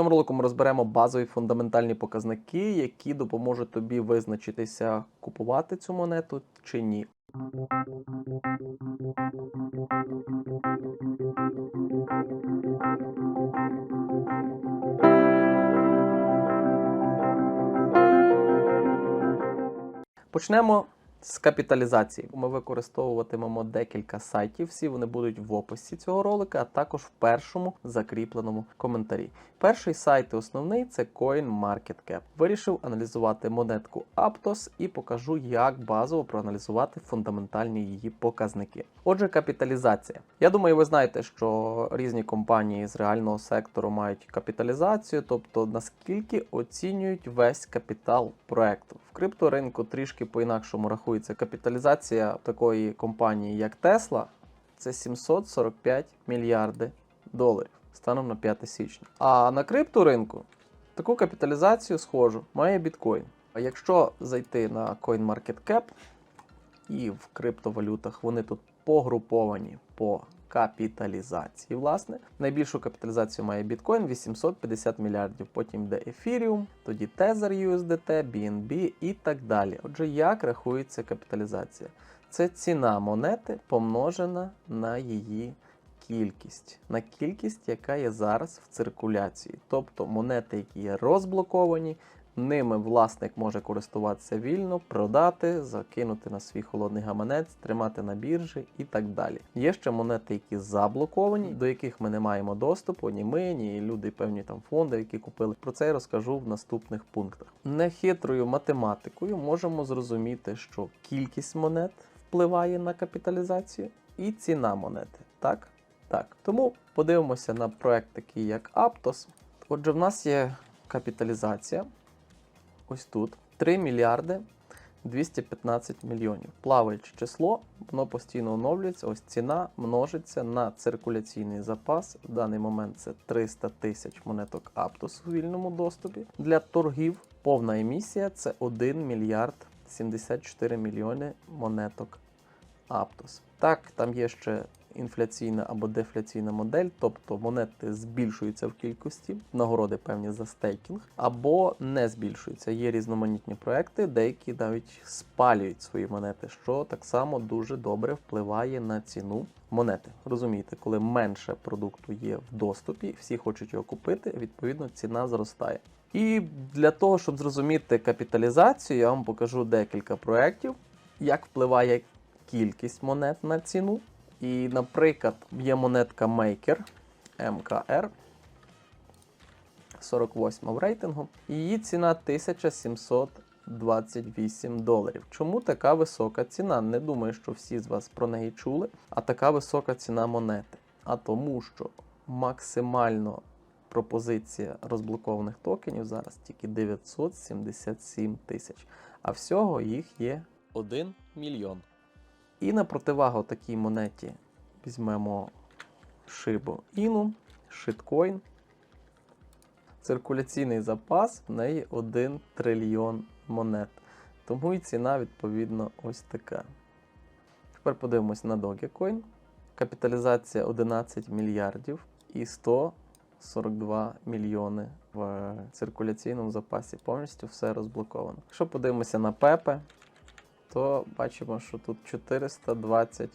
цьому ролику ми розберемо базові фундаментальні показники, які допоможуть тобі визначитися, купувати цю монету чи ні. Почнемо з капіталізації. Ми використовуватимемо декілька сайтів. Всі вони будуть в описі цього ролика, а також в першому закріпленому коментарі. Перший сайт і основний це CoinMarketCap. Вирішив аналізувати монетку Aptos і покажу, як базово проаналізувати фундаментальні її показники. Отже, капіталізація. Я думаю, ви знаєте, що різні компанії з реального сектору мають капіталізацію, тобто наскільки оцінюють весь капітал проекту. В крипторинку трішки по-інакшому рахується капіталізація такої компанії, як Tesla, це 745 мільярди доларів станом на 5 січня. А на крипторинку таку капіталізацію схожу має біткоін. А якщо зайти на CoinMarketCap і в криптовалютах вони тут погруповані по капіталізації, власне, найбільшу капіталізацію має біткоін 850 мільярдів. Потім йде Ethereum, тоді Tether USDT, BNB і так далі. Отже, як рахується капіталізація? Це ціна монети помножена на її кількість, на кількість, яка є зараз в циркуляції. Тобто монети, які є розблоковані, ними власник може користуватися вільно, продати, закинути на свій холодний гаманець, тримати на біржі і так далі. Є ще монети, які заблоковані, до яких ми не маємо доступу, ні ми, ні люди, певні там фонди, які купили. Про це я розкажу в наступних пунктах. Нехитрою математикою можемо зрозуміти, що кількість монет впливає на капіталізацію і ціна монети. Так? Так. Тому подивимося на проект такий, як Aptos. Отже, в нас є капіталізація. Ось тут 3 мільярди 215 мільйонів. Плаваюче число, воно постійно оновлюється. Ось ціна множиться на циркуляційний запас. В даний момент це 300 тисяч монеток Aptos у вільному доступі. Для торгів повна емісія це 1 мільярд 74 мільйони монеток Aptos. Так, там є ще інфляційна або дефляційна модель, тобто монети збільшуються в кількості, нагороди певні за стейкінг, або не збільшуються. Є різноманітні проекти, деякі навіть спалюють свої монети, що так само дуже добре впливає на ціну монети. Розумієте, коли менше продукту є в доступі, всі хочуть його купити, відповідно ціна зростає. І для того, щоб зрозуміти капіталізацію, я вам покажу декілька проєктів, як впливає кількість монет на ціну. І, наприклад, є монетка Maker МКР 48 в рейтингу. Її ціна 1728 доларів. Чому така висока ціна? Не думаю, що всі з вас про неї чули. А така висока ціна монети. А тому, що максимально пропозиція розблокованих токенів зараз тільки 977 тисяч. А всього їх є 1 мільйон. І на противагу такій монеті візьмемо шибу Іну, шиткоін. Циркуляційний запас в неї 1 трильйон монет. Тому і ціна, відповідно, ось така. Тепер подивимось на Dogecoin. Капіталізація 11 мільярдів і 142 мільйони в циркуляційному запасі. Повністю все розблоковано. Якщо подивимося на Pepe, то бачимо, що тут 420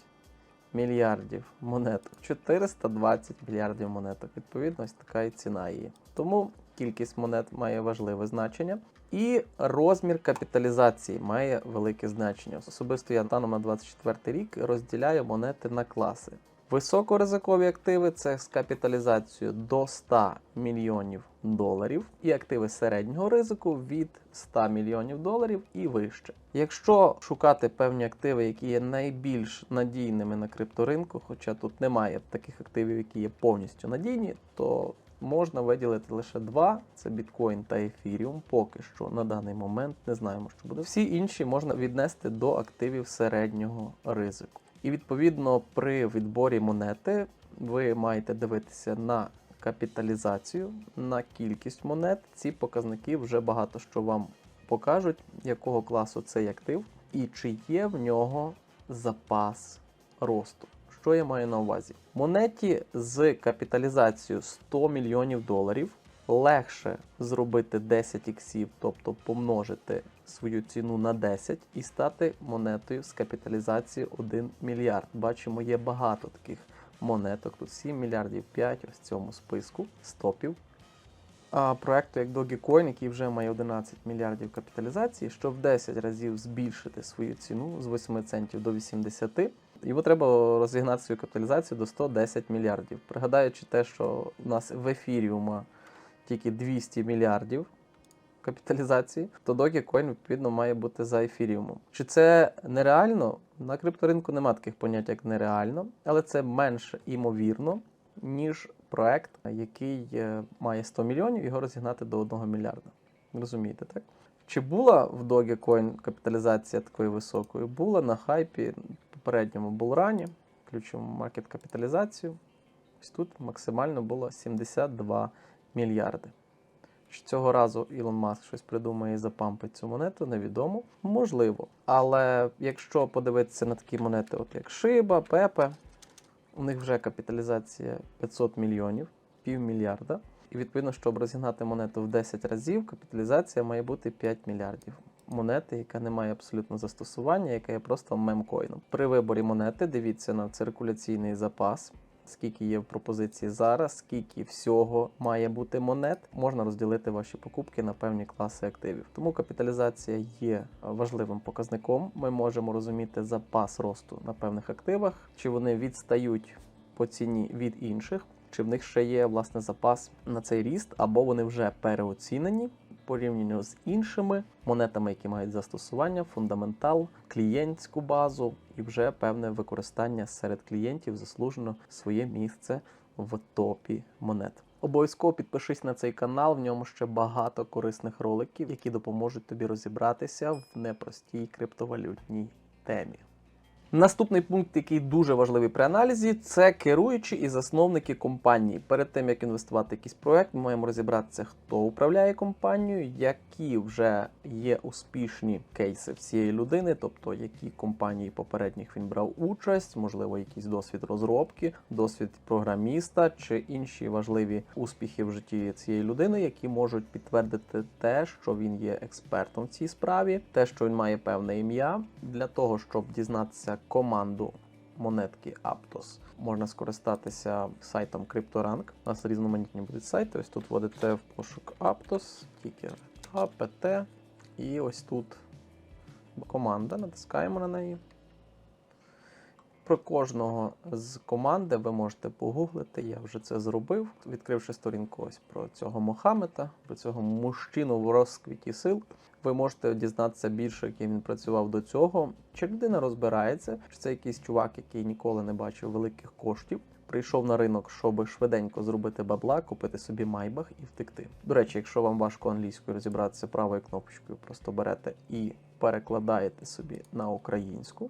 мільярдів монеток. 420 мільярдів монеток. Відповідно, ось така і ціна її. Тому кількість монет має важливе значення. І розмір капіталізації має велике значення. Особисто я станом на 24 рік розділяю монети на класи. Високоризикові активи це з капіталізацією до 100 мільйонів доларів, і активи середнього ризику від 100 мільйонів доларів і вище. Якщо шукати певні активи, які є найбільш надійними на крипторинку, хоча тут немає таких активів, які є повністю надійні, то можна виділити лише два: це біткоін та ефіріум. Поки що на даний момент не знаємо, що буде. Всі інші можна віднести до активів середнього ризику. І відповідно при відборі монети ви маєте дивитися на капіталізацію, на кількість монет. Ці показники вже багато що вам покажуть, якого класу цей актив і чи є в нього запас росту. Що я маю на увазі? Монеті з капіталізацією 100 мільйонів доларів легше зробити 10 іксів, тобто помножити свою ціну на 10 і стати монетою з капіталізацією 1 мільярд. Бачимо, є багато таких монеток. Тут 7 мільярдів 5 ось в цьому списку стопів. А проекту як Dogecoin, який вже має 11 мільярдів капіталізації, щоб в 10 разів збільшити свою ціну з 8 центів до 80, йому треба розігнати свою капіталізацію до 110 мільярдів. Пригадаючи те, що у нас в ефіріума тільки 200 мільярдів капіталізації, то Dogecoin, відповідно, має бути за ефіріумом. Чи це нереально? На крипторинку нема таких понять, як нереально, але це менш імовірно, ніж проект, який е, має 100 мільйонів, його розігнати до 1 мільярда. Розумієте, так? Чи була в Dogecoin капіталізація такою високою? Була на хайпі попередньому булрані, включимо маркет капіталізацію. Ось тут максимально було 72 мільярди. Цього разу Ілон Маск щось придумає і запампить цю монету, невідомо. Можливо. Але якщо подивитися на такі монети, от як Шиба, Пепе, у них вже капіталізація 500 мільйонів, півмільярда. І відповідно, щоб розігнати монету в 10 разів, капіталізація має бути 5 мільярдів. Монети, яка не має абсолютно застосування, яка є просто мемкоїном. При виборі монети дивіться на циркуляційний запас, скільки є в пропозиції зараз, скільки всього має бути монет. Можна розділити ваші покупки на певні класи активів. Тому капіталізація є важливим показником. Ми можемо розуміти запас росту на певних активах, чи вони відстають по ціні від інших, чи в них ще є власне запас на цей ріст, або вони вже переоцінені порівняно з іншими монетами, які мають застосування, фундаментал, клієнтську базу і вже певне використання серед клієнтів заслужено своє місце в топі монет. Обов'язково підпишись на цей канал, в ньому ще багато корисних роликів, які допоможуть тобі розібратися в непростій криптовалютній темі. Наступний пункт, який дуже важливий при аналізі, це керуючі і засновники компанії. Перед тим як інвестувати в якийсь проект, ми маємо розібратися, хто управляє компанією, які вже є успішні кейси в цієї людини, тобто які компанії попередніх він брав участь, можливо, якийсь досвід розробки, досвід програміста чи інші важливі успіхи в житті цієї людини, які можуть підтвердити те, що він є експертом в цій справі, те, що він має певне ім'я для того, щоб дізнатися команду монетки Aptos. Можна скористатися сайтом CryptoRank. У нас різноманітні будуть сайти. Ось тут вводите в пошук Aptos, тікер APT. І ось тут команда. Натискаємо на неї. Про кожного з команди ви можете погуглити. Я вже це зробив, відкривши сторінку ось про цього Мохамета, про цього мужчину в розквіті сил. Ви можете дізнатися більше, яким він працював до цього. Чи людина розбирається, чи це якийсь чувак, який ніколи не бачив великих коштів. Прийшов на ринок, щоб швиденько зробити бабла, купити собі майбах і втекти. До речі, якщо вам важко англійською розібратися правою кнопочкою, просто берете і перекладаєте собі на українську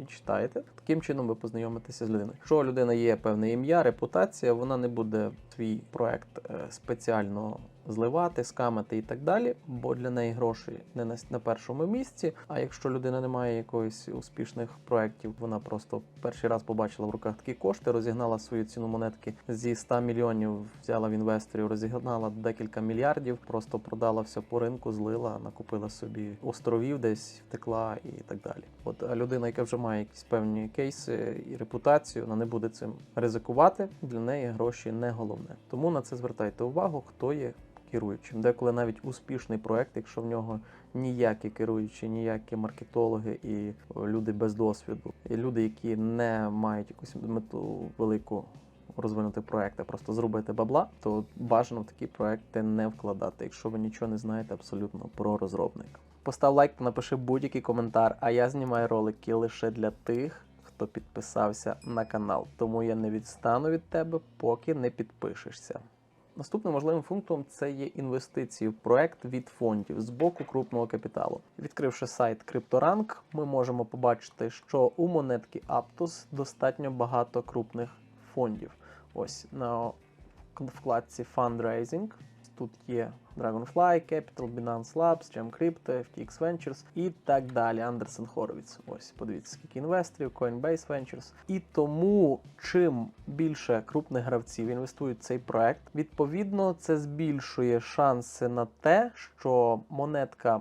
і читаєте. Таким чином ви познайомитеся з людиною. Якщо у людини є певне ім'я, репутація, вона не буде свій проект е, спеціально зливати, скамати і так далі, бо для неї гроші не на, першому місці. А якщо людина не має якоїсь успішних проєктів, вона просто перший раз побачила в руках такі кошти, розігнала свою ціну монетки зі 100 мільйонів, взяла в інвесторів, розігнала декілька мільярдів, просто продала все по ринку, злила, накупила собі островів, десь втекла і так далі. От а людина, яка вже має якісь певні кейси і репутацію, вона не буде цим ризикувати. Для неї гроші не головне. Тому на це звертайте увагу, хто є керуючим. Деколи навіть успішний проект, якщо в нього ніякі керуючі, ніякі маркетологи і люди без досвіду, і люди, які не мають якусь мету велику. Розвинути проект, а просто зробити бабла, то бажано в такі проекти не вкладати, якщо ви нічого не знаєте абсолютно про розробника. Постав лайк та напиши будь-який коментар, а я знімаю ролики лише для тих, хто підписався на канал. Тому я не відстану від тебе, поки не підпишешся. Наступним важливим пунктом це є інвестиції в проект від фондів з боку крупного капіталу. Відкривши сайт CryptoRank, ми можемо побачити, що у монетки Aptos достатньо багато крупних фондів. Ось на вкладці Fundraising. Тут є Dragonfly, Capital, Binance Labs, Gem Crypto, FTX Ventures і так далі. Anderson Horowitz. Ось, подивіться, скільки інвесторів, Coinbase Ventures. І тому, чим більше крупних гравців інвестують в цей проект, відповідно, це збільшує шанси на те, що монетка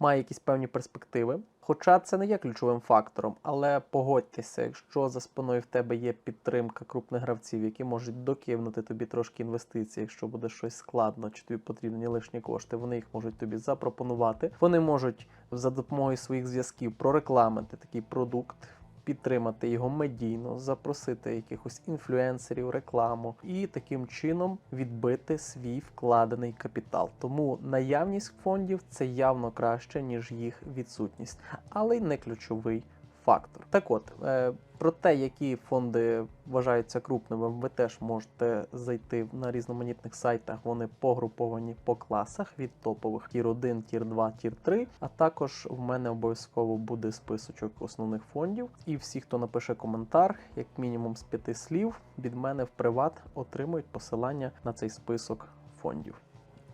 має якісь певні перспективи. Хоча це не є ключовим фактором, але погодьтеся, якщо за спиною в тебе є підтримка крупних гравців, які можуть докинути тобі трошки інвестицій, якщо буде щось складно, чи тобі потрібні лишні кошти, вони їх можуть тобі запропонувати. Вони можуть за допомогою своїх зв'язків прорекламити такий продукт. Підтримати його медійно, запросити якихось інфлюенсерів, рекламу і таким чином відбити свій вкладений капітал. Тому наявність фондів це явно краще ніж їх відсутність, але й не ключовий фактор. Так от е, про те, які фонди вважаються крупними, ви теж можете зайти на різноманітних сайтах. Вони погруповані по класах від топових тір 1, тір 2, тір 3. А також в мене обов'язково буде списочок основних фондів. І всі, хто напише коментар, як мінімум з п'яти слів, від мене в приват отримують посилання на цей список фондів.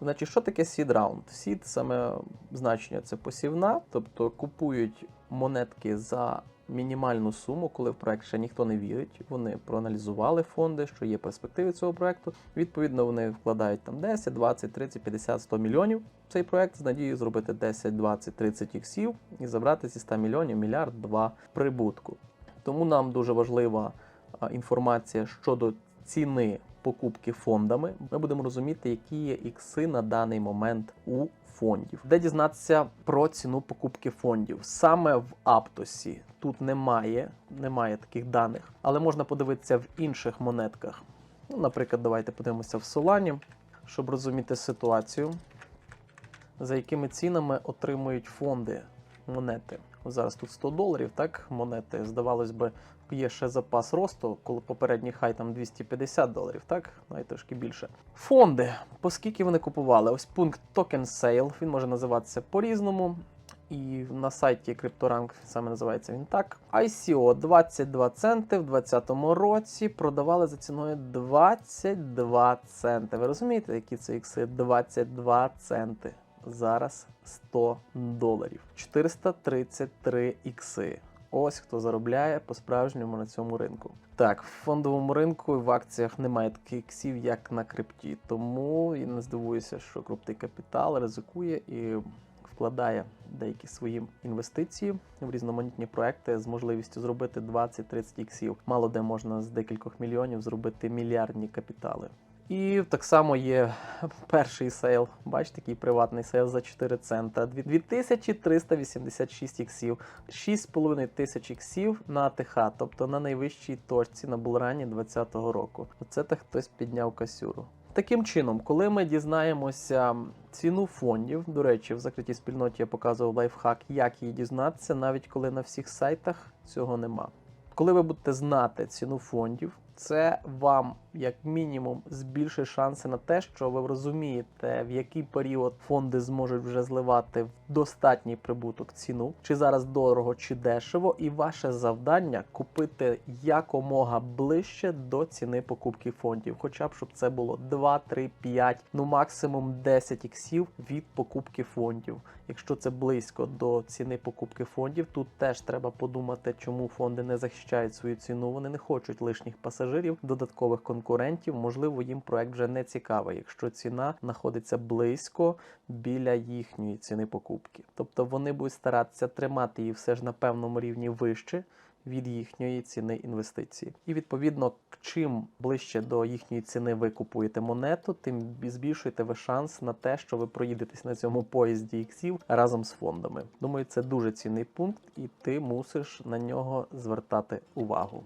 Значить, що таке seed round? Seed саме значення це посівна, тобто купують монетки за мінімальну суму, коли в проект ще ніхто не вірить. Вони проаналізували фонди, що є перспективи цього проекту. Відповідно, вони вкладають там 10, 20, 30, 50, 100 мільйонів цей проект з надією зробити 10, 20, 30 іксів і забрати зі 100 мільйонів мільярд два прибутку. Тому нам дуже важлива інформація щодо ціни покупки фондами. Ми будемо розуміти, які є ікси на даний момент у фондів. Де дізнатися про ціну покупки фондів саме в Аптосі. Тут немає, немає таких даних, але можна подивитися в інших монетках. Ну, наприклад, давайте подивимося в Solana, щоб розуміти ситуацію, за якими цінами отримують фонди монети. Зараз тут 100 доларів, так, монети. Здавалось би, є ще запас росту, коли попередній хай там 250 доларів, так? Навіть трошки більше. Фонди, по скільки вони купували? Ось пункт Token Sale, він може називатися по-різному. І на сайті CryptoRank саме називається він так. ICO 22 центи в 2020 році продавали за ціною 22 центи. Ви розумієте, які це ікси? 22 центи. Зараз 100 доларів. 433 ікси. Ось хто заробляє по-справжньому на цьому ринку. Так, в фондовому ринку і в акціях немає таких іксів, як на крипті. Тому я не здивуюся, що крупний капітал ризикує і вкладає деякі свої інвестиції в різноманітні проекти з можливістю зробити 20-30 іксів. Мало де можна з декількох мільйонів зробити мільярдні капітали. І так само є перший сейл. Бачите, такий приватний сейл за 4 цента. 2386 іксів, 6,5 тисяч іксів на АТХ, тобто на найвищій точці на булрані 2020 року. Оце так хтось підняв касюру. Таким чином, коли ми дізнаємося ціну фондів, до речі, в закритій спільноті я показував лайфхак, як її дізнатися, навіть коли на всіх сайтах цього нема. Коли ви будете знати ціну фондів, це вам як мінімум збільшить шанси на те, що ви розумієте, в який період фонди зможуть вже зливати в достатній прибуток ціну, чи зараз дорого, чи дешево, і ваше завдання купити якомога ближче до ціни покупки фондів, хоча б щоб це було 2, 3, 5, ну максимум 10 іксів від покупки фондів. Якщо це близько до ціни покупки фондів, тут теж треба подумати, чому фонди не захищають свою ціну. Вони не хочуть лишніх пасажирів, додаткових конкурентів. Можливо, їм проект вже не цікавий, якщо ціна знаходиться близько біля їхньої ціни покупки. Тобто вони будуть старатися тримати її все ж на певному рівні вище. Від їхньої ціни інвестиції, і відповідно, чим ближче до їхньої ціни ви купуєте монету, тим збільшуєте ви шанс на те, що ви проїдетесь на цьому поїзді іксів разом з фондами. Думаю, це дуже цінний пункт, і ти мусиш на нього звертати увагу.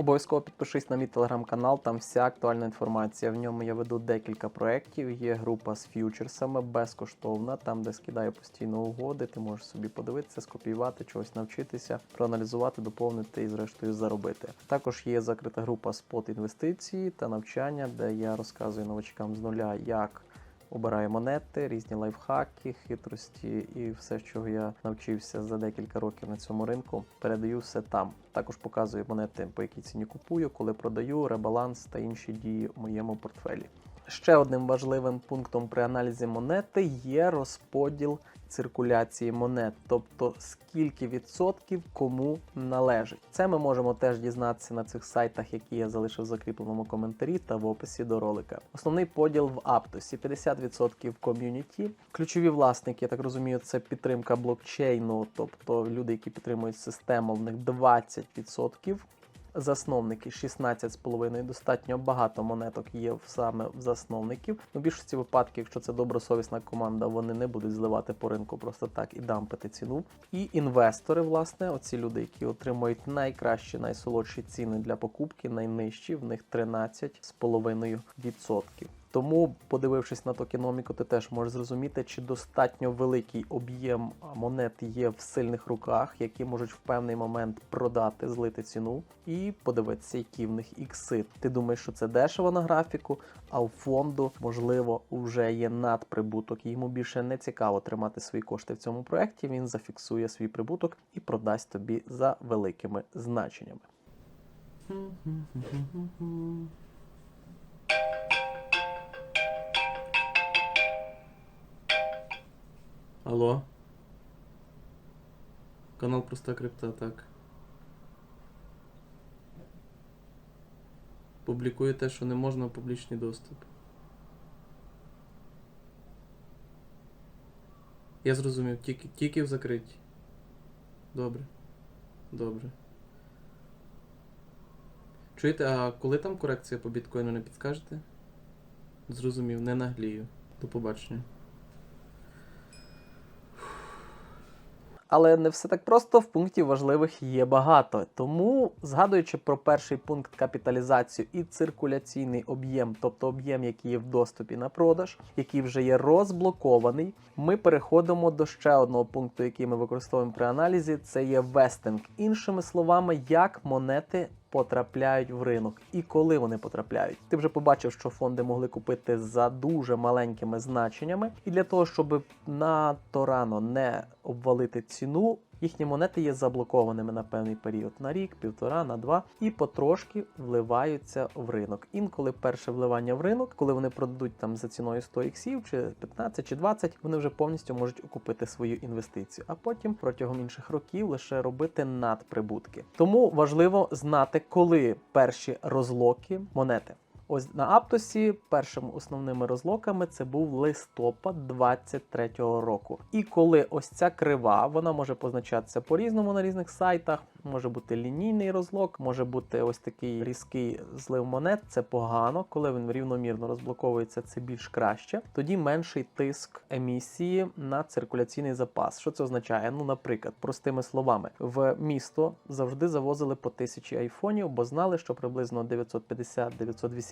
Обов'язково підпишись на мій телеграм-канал, там вся актуальна інформація. В ньому я веду декілька проєктів. Є група з ф'ючерсами безкоштовна, там де скидаю постійно угоди. Ти можеш собі подивитися, скопіювати, чогось навчитися, проаналізувати, доповнити і зрештою заробити. Також є закрита група спот інвестиції та навчання, де я розказую новачкам з нуля, як обираю монети, різні лайфхаки, хитрості і все, чого я навчився за декілька років на цьому ринку, передаю все там. Також показую монети, по якій ціні купую, коли продаю, ребаланс та інші дії в моєму портфелі. Ще одним важливим пунктом при аналізі монети є розподіл циркуляції монет, тобто скільки відсотків кому належить. Це ми можемо теж дізнатися на цих сайтах, які я залишив в закріпленому коментарі та в описі до ролика. Основний поділ в Аптосі 50% ком'юніті. Ключові власники, я так розумію, це підтримка блокчейну, тобто люди, які підтримують систему, в них 20%. Засновники 16,5. Достатньо багато монеток є саме в засновників. У більшості випадків, якщо це добросовісна команда, вони не будуть зливати по ринку просто так і дампити ціну. І інвестори, власне, оці люди, які отримують найкращі, найсолодші ціни для покупки, найнижчі, в них 13,5%. Тому, подивившись на токеноміку, ти теж можеш зрозуміти, чи достатньо великий об'єм монет є в сильних руках, які можуть в певний момент продати, злити ціну, і подивитися, які в них ікси. Ти думаєш, що це дешево на графіку, а у фонду, можливо, вже є надприбуток, і йому більше не цікаво тримати свої кошти в цьому проєкті. Він зафіксує свій прибуток і продасть тобі за великими значеннями. Алло. Канал Проста Крипта, так. Публікує те, що не можна в публічний доступ. Я зрозумів, тільки, тільки в закритті. Добре. Добре. Чуєте, а коли там корекція по біткоїну не підскажете? Зрозумів, не наглію. До побачення. Але не все так просто. В пунктів важливих є багато. Тому, згадуючи про перший пункт капіталізацію і циркуляційний об'єм, тобто об'єм, який є в доступі на продаж, який вже є розблокований, ми переходимо до ще одного пункту, який ми використовуємо при аналізі. Це є вестинг. Іншими словами, як монети. Потрапляють в ринок і коли вони потрапляють. Ти вже побачив, що фонди могли купити за дуже маленькими значеннями, і для того, щоб надто рано не обвалити ціну, їхні монети є заблокованими на певний період на рік, півтора, на два, і потрошки вливаються в ринок. Інколи перше вливання в ринок, коли вони продадуть там за ціною 100 іксів, чи 15, чи 20, вони вже повністю можуть окупити свою інвестицію, а потім протягом інших років лише робити надприбутки. Тому важливо знати, коли перші розлоки монети. Ось на Аптосі першими основними розлоками це був листопад 23-го року. І коли ось ця крива, вона може позначатися по-різному на різних сайтах. Може бути лінійний розлок, може бути ось такий різкий злив монет. Це погано. Коли він рівномірно розблоковується, це більш краще. Тоді менший тиск емісії на циркуляційний запас. Що це означає? Ну, наприклад, простими словами, в місто завжди завозили по тисячі айфонів, бо знали, що приблизно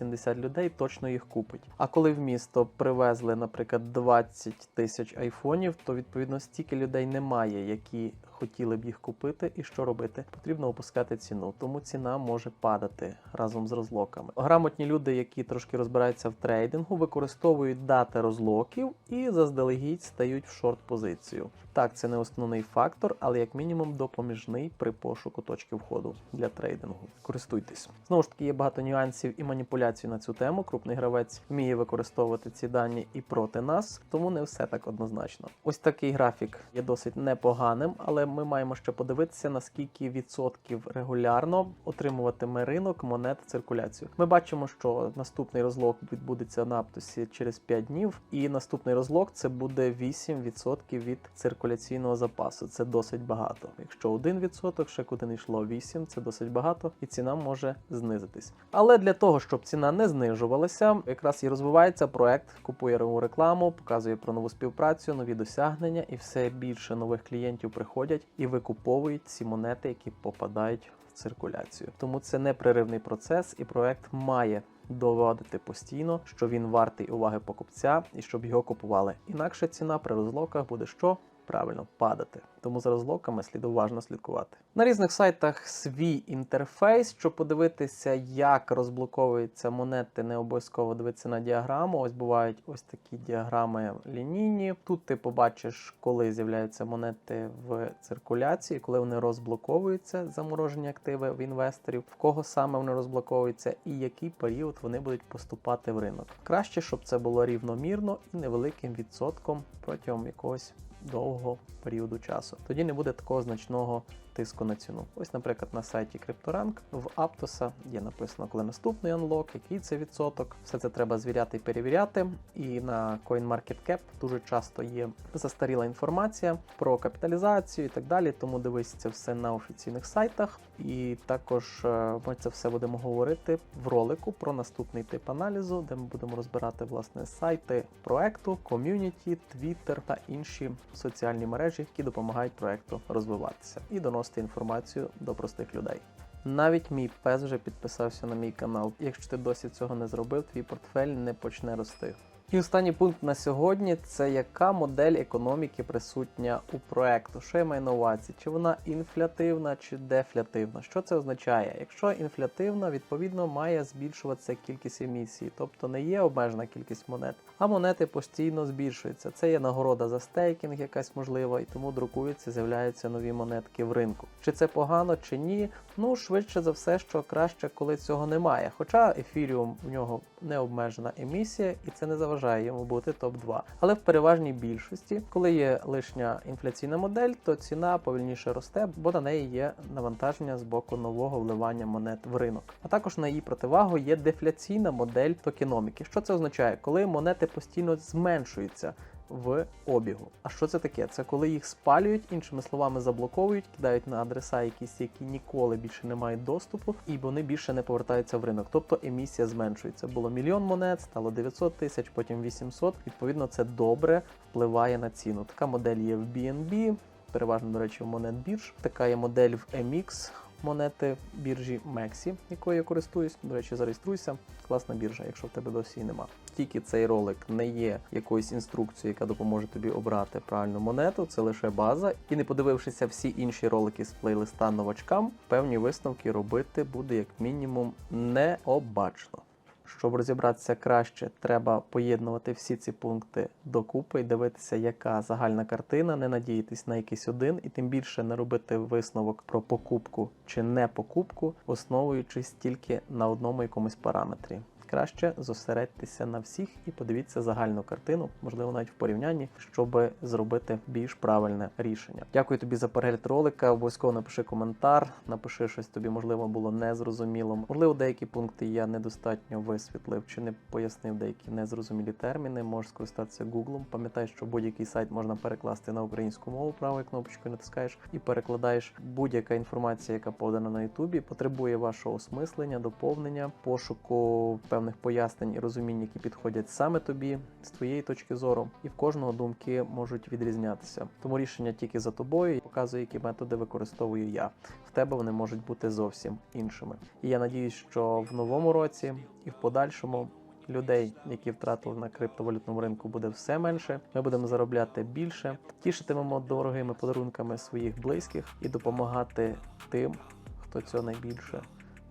950-980 людей точно їх купить. А коли в місто привезли, наприклад, 20 тисяч айфонів, то відповідно стільки людей немає, які хотіли б їх купити, і що робити? Потрібно опускати ціну, тому ціна може падати разом з розлоками. Грамотні люди, які трошки розбираються в трейдингу, використовують дати розлоків і заздалегідь стають в шорт позицію. Так, це не основний фактор, але як мінімум допоміжний при пошуку точки входу для трейдингу. Користуйтесь. Знову ж таки, є багато нюансів і маніпуляцій на цю тему. Крупний гравець вміє використовувати ці дані і проти нас, тому не все так однозначно. Ось такий графік є досить непоганим, але ми маємо ще подивитися, наскільки відсотків регулярно отримуватиме ринок монет циркуляцію. Ми бачимо, що наступний розлог відбудеться на Аптосі через 5 днів, і наступний розлог це буде 8% від циркуляційного запасу. Це досить багато. Якщо 1%, ще куди не йшло 8, це досить багато, і ціна може знизитись. Але для того, щоб ціна не знижувалася, якраз і розвивається проект, купує рекламу, показує про нову співпрацю, нові досягнення, і все більше нових клієнтів приходять і викуповують ці монети, які попадають в циркуляцію. Тому це непреривний процес, і проект має доводити постійно, що він вартий уваги покупця і щоб його купували. Інакше ціна при розлоках буде що? Правильно падати. Тому за розлоками слід уважно слідкувати. На різних сайтах свій інтерфейс, щоб подивитися, як розблоковуються монети, не обов'язково дивитися на діаграму. Ось бувають ось такі діаграми лінійні. Тут ти побачиш, коли з'являються монети в циркуляції, коли вони розблоковуються, заморожені активи в інвесторів, в кого саме вони розблоковуються і який період вони будуть поступати в ринок. Краще, щоб це було рівномірно і невеликим відсотком протягом якогось довгого періоду часу. Тоді не буде такого значного тиску на ціну. Ось, наприклад, на сайті CryptoRank в Aptos є написано, коли наступний анлок, який це відсоток. Все це треба звіряти і перевіряти. І на CoinMarketCap дуже часто є застаріла інформація про капіталізацію і так далі. Тому дивись це все на офіційних сайтах. І також е, ми це все будемо говорити в ролику про наступний тип аналізу, де ми будемо розбирати власне сайти проекту, ком'юніті, Twitter та інші соціальні мережі, які допомагають проекту розвиватися і доносити інформацію до простих людей. Навіть мій пес вже підписався на мій канал. Якщо ти досі цього не зробив, твій портфель не почне рости. І останній пункт на сьогодні це яка модель економіки присутня у проекту. Що я маю на увазі? Чи вона інфлятивна чи дефлятивна? Що це означає? Якщо інфлятивна, відповідно має збільшуватися кількість емісій, тобто не є обмежена кількість монет, а монети постійно збільшуються. Це є нагорода за стейкінг, якась можлива, і тому друкуються, з'являються нові монетки в ринку. Чи це погано, чи ні? Ну швидше за все, що краще, коли цього немає. Хоча ефіріум в нього не обмежена емісія, і це не заважає йому бути топ-2. Але в переважній більшості, коли є лишня інфляційна модель, то ціна повільніше росте, бо на неї є навантаження з боку нового вливання монет в ринок. А також на її противагу є дефляційна модель токеноміки. Що це означає? Коли монети постійно зменшуються в обігу. А що це таке? Це коли їх спалюють, іншими словами, заблоковують, кидають на адреса, якісь, які ніколи більше не мають доступу, і вони більше не повертаються в ринок. Тобто емісія зменшується. Було мільйон монет, стало 900 тисяч, потім 800. Відповідно, це добре впливає на ціну. Така модель є в BNB, переважно, до речі, в монет бірж. Така є модель в MX. Монети біржі Мексі, якою я користуюсь. До речі, зареєструйся. Класна біржа, якщо в тебе досі нема. Тільки цей ролик не є якоюсь інструкцією, яка допоможе тобі обрати правильну монету. Це лише база. І не подивившися всі інші ролики з плейлиста новачкам, певні висновки робити буде як мінімум необачно. Щоб розібратися краще, треба поєднувати всі ці пункти докупи і дивитися, яка загальна картина, не надіятись на якийсь один, і тим більше не робити висновок про покупку чи не покупку, основуючись тільки на одному якомусь параметрі. Краще зосередьтеся на всіх і подивіться загальну картину, можливо, навіть в порівнянні, щоб зробити більш правильне рішення. Дякую тобі за перегляд ролика. Обов'язково напиши коментар, напиши щось тобі, можливо, було незрозуміло. Можливо, деякі пункти я недостатньо висвітлив чи не пояснив деякі незрозумілі терміни. Можеш скористатися Google. Пам'ятай, що будь-який сайт можна перекласти на українську мову правою кнопочкою натискаєш і перекладаєш будь-яка інформація, яка подана на Ютубі, потребує вашого осмислення, доповнення, пошуку певних пояснень і розумінь, які підходять саме тобі з твоєї точки зору, і в кожного думки можуть відрізнятися. Тому рішення тільки за тобою показує, які методи використовую я. В тебе вони можуть бути зовсім іншими. І я надіюсь, що в новому році і в подальшому. Людей, які втратили на криптовалютному ринку, буде все менше. Ми будемо заробляти більше, тішитимемо дорогими подарунками своїх близьких і допомагати тим, хто цього найбільше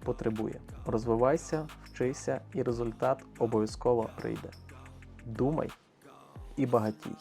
потребує. Розвивайся, вчися, і результат обов'язково прийде. Думай і багатій.